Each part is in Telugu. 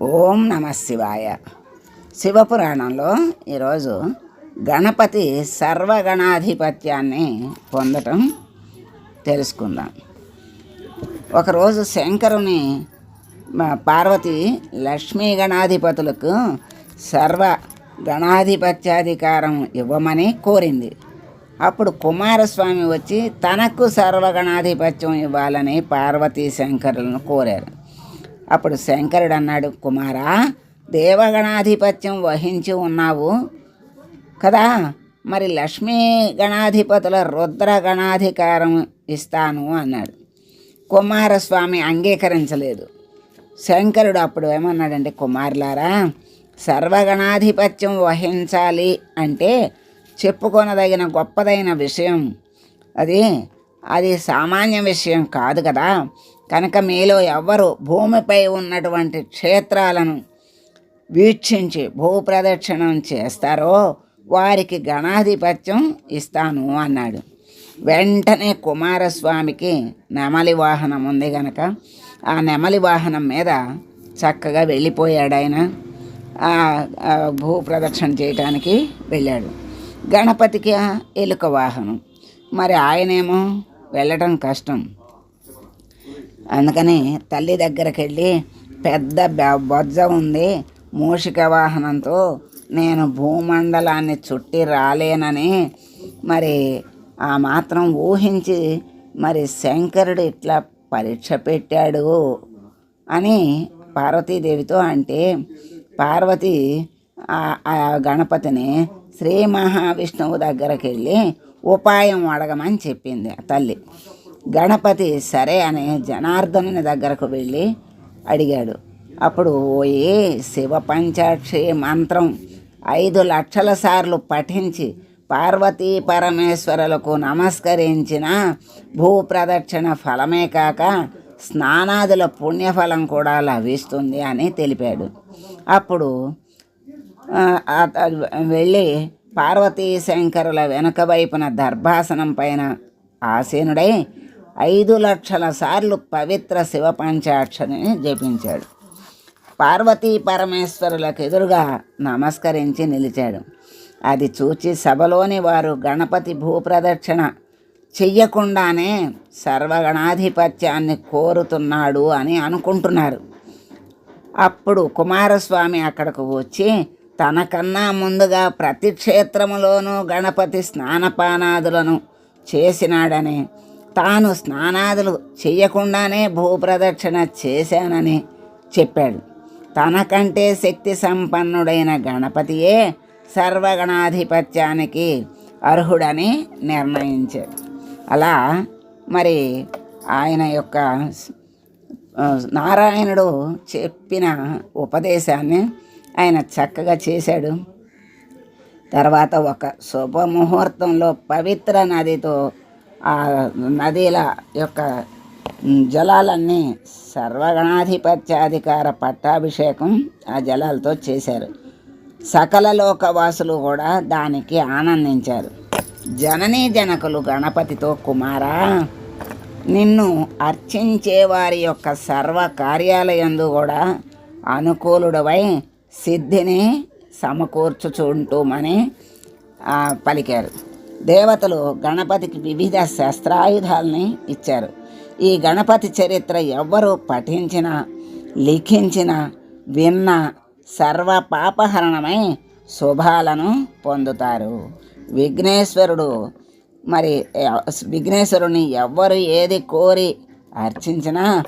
ఓం నమ శివాయ. శివపురాణంలో ఈరోజు గణపతి సర్వగణాధిపత్యాన్ని పొందటం తెలుసుకుందాం. ఒకరోజు శంకరుని మా పార్వతి లక్ష్మీ గణాధిపతులకు సర్వ గణాధిపత్యాధికారం ఇవ్వమని కోరింది. అప్పుడు కుమారస్వామి వచ్చి తనకు సర్వగణాధిపత్యం ఇవ్వాలని పార్వతీ శంకరులను కోరారు. అప్పుడు శంకరుడు అన్నాడు కుమారా దేవగణాధిపత్యం వహించి ఉన్నావు కదా. మరి లక్ష్మీ గణాధిపతుల రుద్ర గణాధికారం ఇస్తాను అన్నాడు. కుమారస్వామి అంగీకరించలేదు. శంకరుడు అప్పుడు ఏమన్నాడంటే కుమారులారా సర్వగణాధిపత్యం వహించాలి అంటే చెప్పుకొనదగిన గొప్పదైన విషయం. అది అది సామాన్య విషయం కాదు కదా. కనుక మీలో ఎవ్వరు భూమిపై ఉన్నటువంటి క్షేత్రాలను వీక్షించి భూప్రదక్షిణం చేస్తారో వారికి గణాధిపత్యం ఇస్తాను అన్నాడు. వెంటనే కుమారస్వామికి నెమలి వాహనం ఉంది గనక ఆ నెమలి వాహనం మీద చక్కగా వెళ్ళిపోయాడు ఆయన. భూ ప్రదక్షిణ చేయటానికి వెళ్ళాడు. గణపతికి ఆ ఎలుక వాహనం. మరి ఆయనేమో వెళ్ళటం కష్టం. అందుకని తల్లి దగ్గరికి వెళ్ళి పెద్ద బొజ్జ ఉంది. మూషిక వాహనంతో నేను భూమండలాన్ని చుట్టి రాలేనని మరి ఆ మాత్రం ఊహించి మరి శంకరుడు ఇట్లా పరీక్ష పెట్టాడు అని పార్వతీదేవితో అంటే పార్వతి ఆ- ఆ గణపతిని శ్రీ మహావిష్ణువు దగ్గరికి వెళ్ళి ఉపాయం అడగమని చెప్పింది ఆ తల్లి. గణపతి సరే అని జనార్దనుని దగ్గరకు వెళ్ళి అడిగాడు. అప్పుడు ఓయే శివ పంచాక్షి మంత్రం ఐదు లక్షల సార్లు పఠించి పార్వతీ పరమేశ్వరులకు నమస్కరించిన భూ ప్రదక్షిణ ఫలమే కాక స్నానాదుల పుణ్యఫలం కూడా లభిస్తుంది అని తెలిపాడు. అప్పుడు వెళ్ళి పార్వతీ శంకరుల వెనుక వైపున దర్భాసనం పైన ఆసీనుడై ఐదు లక్షల సార్లు పవిత్ర శివ పంచాక్షరిని జపించాడు. పార్వతీ పరమేశ్వరులకు ఎదురుగా నమస్కరించి నిలిచాడు. అది చూచి సభలోని వారు గణపతి భూప్రదక్షిణ చెయ్యకుండానే సర్వగణాధిపత్యాన్ని కోరుతున్నాడు అని అనుకుంటున్నారు. అప్పుడు కుమారస్వామి అక్కడకు వచ్చి తనకన్నా ముందుగా ప్రతి క్షేత్రములోనూ గణపతి స్నానపానాదులను చేసినాడని తాను స్నానాదులు చేయకుండానే భూప్రదక్షిణ చేశానని చెప్పాడు. తనకంటే శక్తి సంపన్నుడైన గణపతియే సర్వగణాధిపత్యానికి అర్హుడని నిర్ణయించాడు. అలా మరి ఆయన యొక్క నారాయణుడు చెప్పిన ఉపదేశాన్ని ఆయన చక్కగా చేశాడు. తర్వాత ఒక శుభముహూర్తంలో పవిత్ర నదితో ఆ నదిల యొక్క జలాలన్నీ సర్వగణాధిపత్యాధికార పట్టాభిషేకం ఆ జలాలతో చేశారు. సకల లోకవాసులు కూడా దానికి ఆనందించారు. జననీ జనకులు గణపతితో కుమారా నిన్ను అర్చించే వారి యొక్క సర్వ కార్యాలయందు కూడా అనుకూలుడవై సిద్ధిని సమకూర్చుచుంటూమని పలికారు. దేవతలు గణపతికి వివిధ శస్త్రాయుధాలని ఇచ్చారు. ఈ గణపతి చరిత్ర ఎవ్వరు పఠించినా లిఖించిన విన్న సర్వ పాపహరణమై శుభాలను పొందుతారు. విఘ్నేశ్వరుడు మరి విఘ్నేశ్వరుని ఎవ్వరు ఏది కోరి అర్చించినా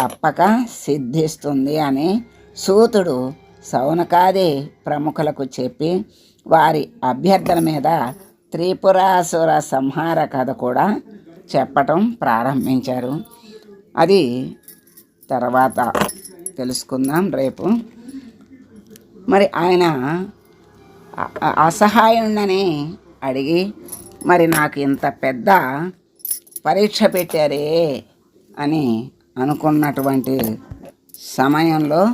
తప్పక సిద్ధిస్తుంది అని సూతుడు సౌనకాది ప్రముఖులకు చెప్పి వారి అభ్యర్థన మీద త్రిపురాసుర సంహార కథ కూడా చెప్పటం ప్రారంభించారు. అది తర్వాత తెలుసుకుందాం రేపు. మరి ఆయన అ- అసహాయుణ్ణని అడిగి మరి నాకు ఇంత పెద్ద పరీక్ష పెట్టారే అని అనుకున్నటువంటి సమయంలో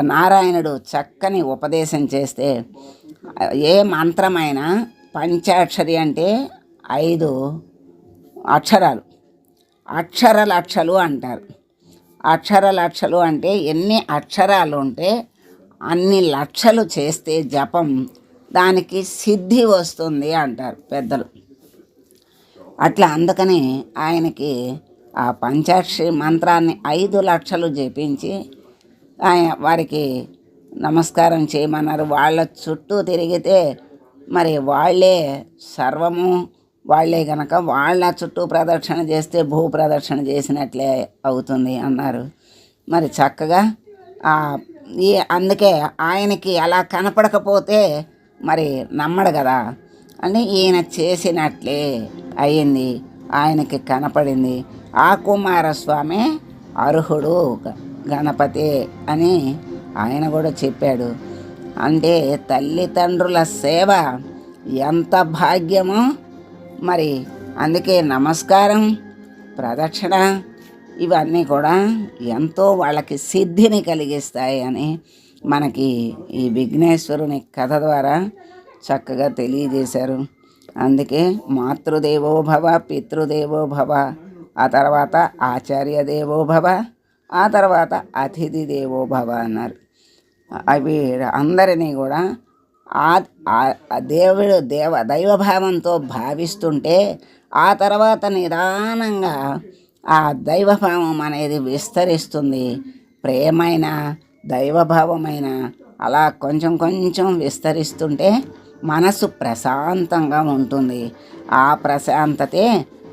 నారాయణుడు చక్కని ఉపదేశం చేస్తే ఏ మంత్రమైనా పంచాక్షరి అంటే ఐదు అక్షరాలు. అక్షర లక్షలు అంటారు. అక్షర లక్షలు అంటే ఎన్ని అక్షరాలు ఉంటే అన్ని లక్షలు చేస్తే జపం దానికి సిద్ధి వస్తుంది అంటారు పెద్దలు. అట్లా అందుకని ఆయనకి ఆ పంచాక్షరి మంత్రాన్ని ఐదు లక్షలు జపించి వారికి నమస్కారం చేయమన్నారు. వాళ్ళ చుట్టూ తిరిగితే మరి వాళ్ళే సర్వము. వాళ్ళే గనక వాళ్ళ చుట్టూ ప్రదక్షిణ చేస్తే భూ ప్రదక్షిణ చేసినట్లే అవుతుంది అన్నారు. మరి చక్కగా ఈ అందుకే ఆయనకి అలా కనపడకపోతే మరి నమ్మడు కదా. అని ఈయన చేసినట్లే అయింది. ఆయనకి కనపడింది. ఆ కుమారస్వామి అర్హుడు. గణపతి అని ఆయన కూడా చెప్పాడు. అంటే తల్లిదండ్రుల సేవ ఎంత భాగ్యమో మరి అందుకే నమస్కారం ప్రదక్షిణ ఇవన్నీ కూడా ఎంతో వాళ్ళకి సిద్ధిని కలిగిస్తాయి అని మనకి ఈ విఘ్నేశ్వరుని కథ ద్వారా చక్కగా తెలియజేశారు. అందుకే మాతృదేవో భవ పితృదేవో భవ ఆ తర్వాత ఆచార్య దేవో భవ ఆ తర్వాత అతిథి దేవో భవ అన్నారు అవి అందరినీ కూడా ఆ దేవుడు దేవ దైవభావంతో భావిస్తుంటే ఆ తర్వాత నిదానంగా ఆ దైవభావం అనేది విస్తరిస్తుంది. ప్రేమైన దైవభావమైన అలా కొంచెం కొంచెం విస్తరిస్తుంటే మనసు ప్రశాంతంగా ఉంటుంది. ఆ ప్రశాంతతే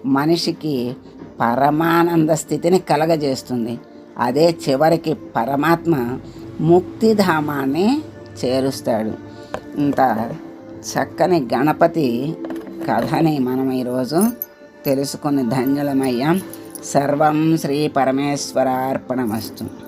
మనిషికి పరమానంద స్థితిని కలగజేస్తుంది. అదే చివరికి పరమాత్మ ముక్తిధామాన్ని చేరుస్తాడు. ఇంత చక్కని గణపతి కథని మనం ఈరోజు తెలుసుకుని ధన్యులమయ్యాం. సర్వం శ్రీ పరమేశ్వరార్పణమస్తు.